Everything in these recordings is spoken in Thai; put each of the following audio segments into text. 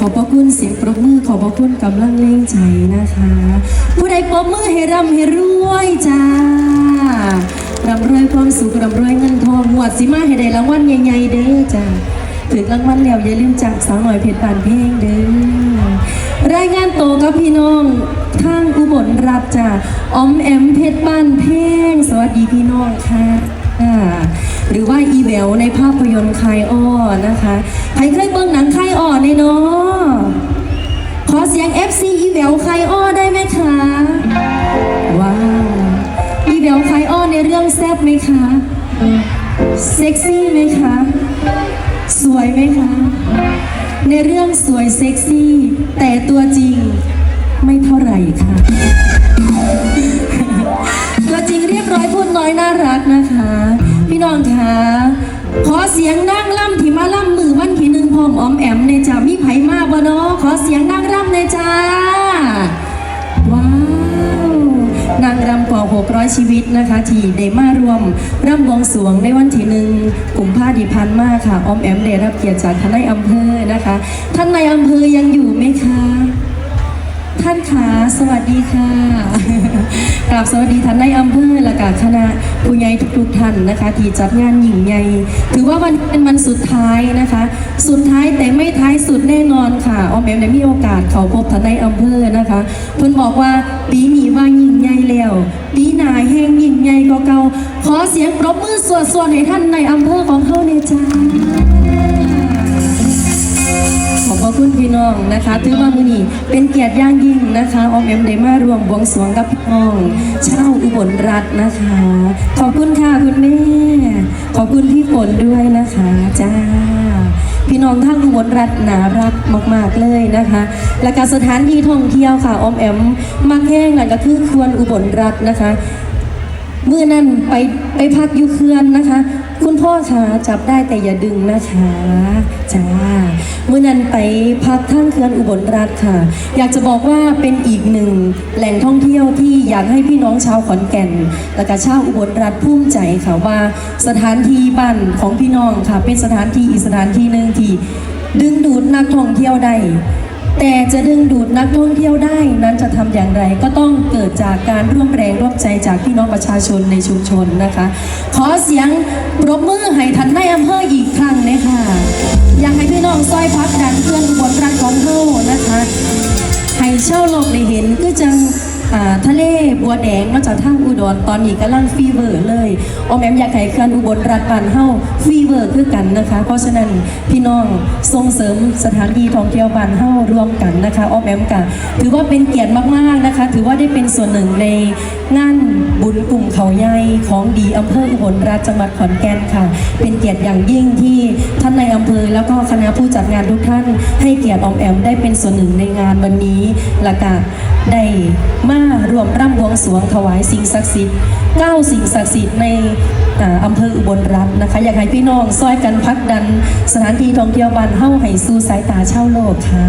พระคุณกำลังเล่งใจนะคะ ผู้ใดปรบมือให้ร่ำให้รวยจ้าร่ำรวยความสุขร่ำรวยเงินทองหวดสิมาให้ได้รางวัลใหญ่ๆเด้อจ้าถึงรางวัลแล้วอย่าลืมจากสาวหน่อยเพชรบานเพลงเด้อรายงานโตกับพี่น้องทางอุบลรัฐจ้าออมแอมเพชรบ้านเพลงสวัสดีพี่น้องค่ะ อ่าหรือว่าอีเวลในภาพยนตร์คายอ้อนะคะ ใครเคยเบิ่งหนังคายอ้อในเนาะขอเสียง FC อีเวลคายอ้อได้ไหมคะ ว้าวอีเวลคายอ้อในเรื่องแซ่บไหมคะ เซ็กซี่ไหมคะ สวยไหมคะ ในเรื่องสวยเซ็กซี่ แต่ตัวจริงไม่เท่าไหร่ค่ะ ตัวจริงเรียบร้อยพูดน้อยน่ารักนะคะ พี่น้องคะขอเสียงนั่งล่ำที่มาล่ำมือวันที่หนึ่งพร้อมออมแอมในจ้ามีไผมากบ่เนาะขอเสียงนั่งร่ำในจ้าว้าวนางรำกว่า600 ชีวิตนะคะ ที่ได้มารวมร่ำวงสวงในวันที่หนึ่งกลุ่มผ้าดีพันมากค่ะออมแอมได้รับเกียรติจากท่านนายอำเภอนะคะ ท่านนายอำเภอยังอยู่ไหมคะ ท่านขาสวัสดีค่ะกราบสวัสดีท่านในายอำเภอและกาคณะผู้ใหญ่ทุกๆท่านนะคะ ที่จัดงานหญิงใหญ่ถือว่าวันเป็นวันสุดท้ายนะคะ สุดท้ายแต่ไม่ท้ายสุดแน่นอนค่ะออมแอมได้มีโอกาสเขาพบท่านในายอำเภอนะคะเพิ่นบอกว่าปีนี้ว่ายิ่งใหญ่แล้วปีหนาแห่งยิ่งใหญ่กว่าเก่าขอเสียงปรบมือสวดๆให้ท่านในายอำเภอของเขาเนี่ ถือว่ามือนี้เป็นเกียรติย่างยิ่งนะคะออมแอมได้มารวมบวงสรวงกับพี่น้องเช่าอุบลรัฐนะคะ ขอบคุณค่ะคุณแม่ ขอบคุณพี่ฝนด้วยนะคะจ้าพี่น้องทางอุบลรัฐน่ารักมาก ๆ เลยนะคะ และการสถานที่ท่องเที่ยวค่ะออมแอมมักแห้งนั่นก็คือควรอุบลรัฐนะคะเมื่อนั้นไปไปพักอยุเคือนนะคะ คุณพ่อคะจับได้แต่อย่าดึงนะคะจ้าเมื่อนั้นไปพักท่างเคือนอุบลรัฐค่ะ อยากจะบอกว่าเป็นอีกหนึ่งแหล่งท่องเที่ยวที่อยากให้พี่น้องชาวขอนแก่น และก็ชาวอุบลรัฐภูมิใจค่ะว่า สถานที่บ้านของพี่น้องค่ะ เป็นสถานที่อีกสถานที่หนึ่งที่ดึงดูดนักท่องเที่ยวได้ แต่จะดึงดูดนักท่องเที่ยวได้นั้นจะทำอย่างไรก็ต้องเกิดจากการร่วมแรงร่วมใจจากพี่น้องประชาชนในชุมชนนะคะ ขอเสียงปรบมือให้ทันในอำเภออีกครั้งนะคะอยากให้พี่น้องซอยพักดันเพื่อนบนรักของเฮานะคะให้เช่าโลกได้เห็นก็จัง อ่าทะเลบัวแดงมาจากทางอุดรตอนนี้กำลังฟีเวอร์เลยออมแอมอยากให้เขื่อนอุบลรัฐบานเฮาฟีเวอร์คือกันนะคะ เพราะฉะนั้นพี่น้องส่งเสริมสถานที่ท่องเที่ยวบ้านเฮารวมกันนะคะออมแอมกะถือว่าเป็นเกียรติมากๆนะคะ ถือว่าได้เป็นส่วนหนึ่งในงานบุญกลุ่มเขาใหญ่ของดีอำเภออุบลราชจังหวัดขอนแก่นค่ะ เป็นเกียรติอย่างยิ่งที่ท่านในอำเภอแล้วก็คณะผู้จัดงานทุกท่าน ให้เกียรติออมแอมได้เป็นส่วนหนึ่งในงานวันนี้และก็ได้มารวมร่ำบวงสรวงถวายสิ่งศักดิ์สิทธิ์เก้าสิ่งศักดิ์สิทธิ์ในอำเภออุบลรัตน์นะคะ อยากให้พี่น้องซอยกันพักดัน สถานที่ท่องเที่ยวบ้านเฮ้าให้สู่สายตาเช่าโลกค่ะ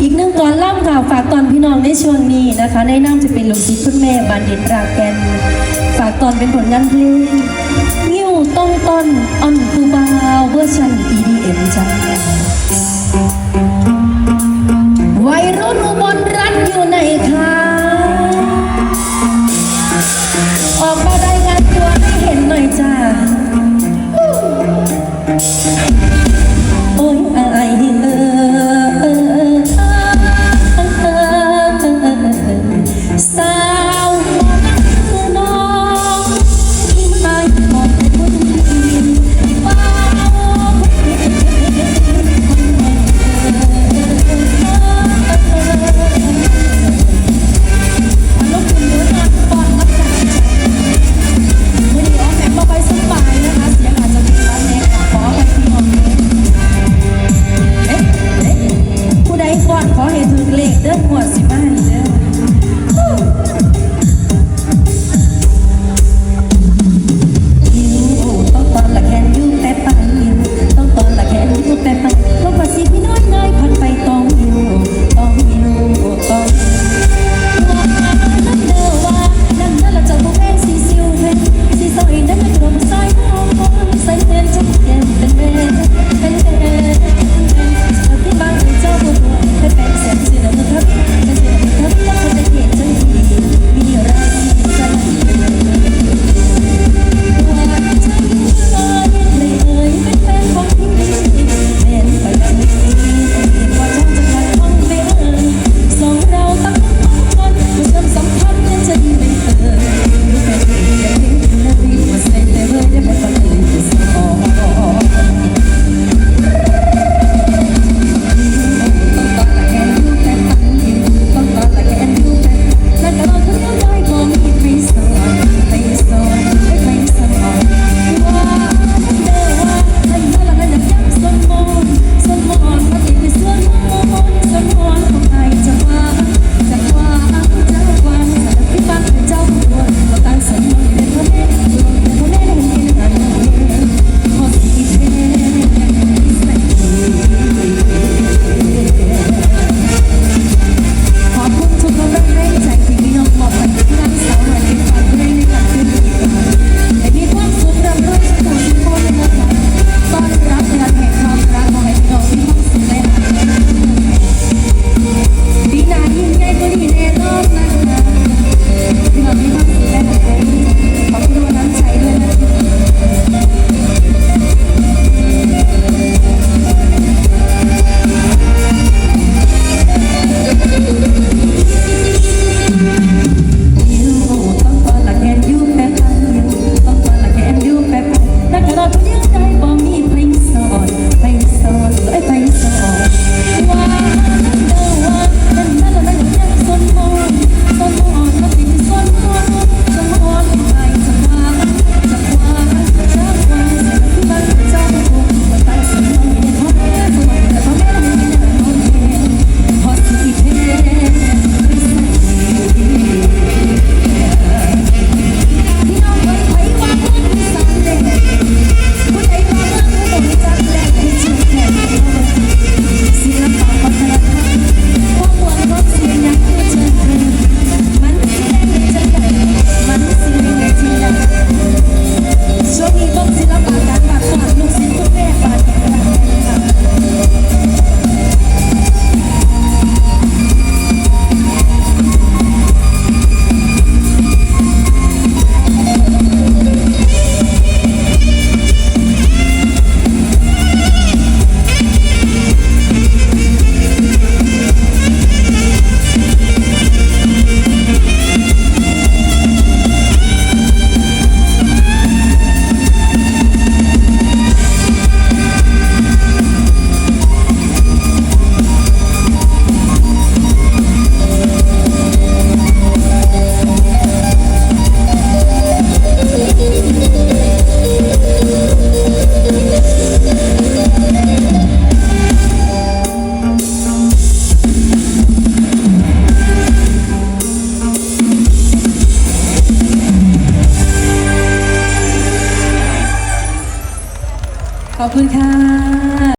อีกหนึ่งตอนล่ำค่ะฝากตอนพี่น้องในช่วงนี้นะคะ ในน้ำจะเป็นลูกศิษย์คุณแม่บานเด็ดรากแกนฝากตอนเป็นผลงานเพลงนิ้วต้องต้นอ่อนคูบาวเวอร์ชัน EDM จ้า